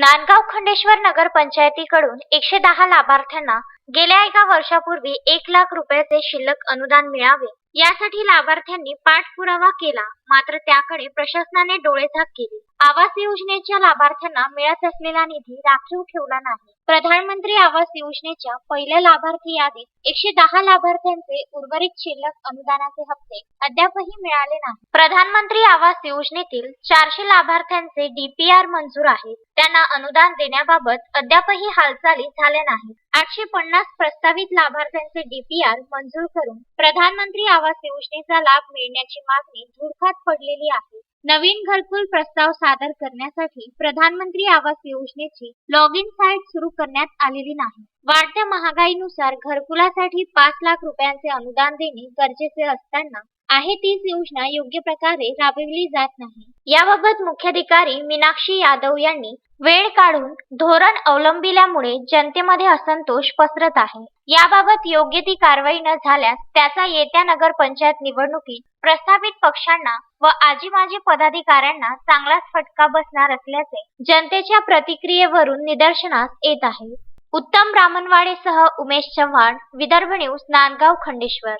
नांदगाव खंडेश्वर नगर पंचायतीकडून एकशे दहा लाभार्थ्यांना गेल्या एका वर्षापूर्वी एक लाख रुपयाचे शिल्लक अनुदान मिळावे. यासाठी लाभार्थ्यांनी पाठपुरावा केला. मात्र त्याकडे प्रशासनाने डोळेझाक केली. आवास योजनेच्या लाभार्थ्यांना मिळत असलेला निधी राखीव ठेवला नाही. प्रधानमंत्री आवास योजनेच्या पहिल्या लाभार्थी यादीत एकशे दहा लाभार्थ्यांचे उर्वरित शिल्लक अनुदानाचे हप्ते अद्यापही मिळाले नाही प्रधानमंत्री आवास योजनेतील चारशे लाभार्थ्यांचे डीपीआर मंजूर आहेत. त्यांना अनुदान देण्याबाबत अद्यापही हालचाली झाल्या नाहीत. आठशे पन्नास प्रस्तावित लाभार्थ्यांचे डीपीआर मंजूर करून प्रधानमंत्री आवास योजनेचा लाभ मिळण्याची मागणी धुडकात पडलेली आहे. नवीन घरकुल प्रस्ताव सादर करण्यासाठी प्रधानमंत्री आवास योजनेची लॉग इन साईट सुरू करण्यात आलेली नाही. वाढत्या महागाईनुसार घरकुलासाठी पाच लाख रुपयांचे अनुदान देणे गरजेचे असताना आहे तीच योजना योग्य प्रकारे राबविली जात नाही. याबाबत मुख्याधिकारी मीनाक्षी यादव यांनी वेळ काढून धोरण अवलंबिल्यामुळे जनतेमध्ये असंतोष पसरत आहे. याबाबत योग्य ती कारवाई न झाल्यास त्याचा येत्या नगरपंचायत निवडणुकीत प्रस्थापित पक्षांना व आजी माजी पदाधिकाऱ्यांना चांगलाच फटका बसणार असल्याचे जनतेच्या प्रतिक्रियेवरून निदर्शनास येत आहे. उत्तम ब्राह्मणवाडेसह उमेश चव्हाण विदर्भ न्यूज नांदगाव खंडेश्वर.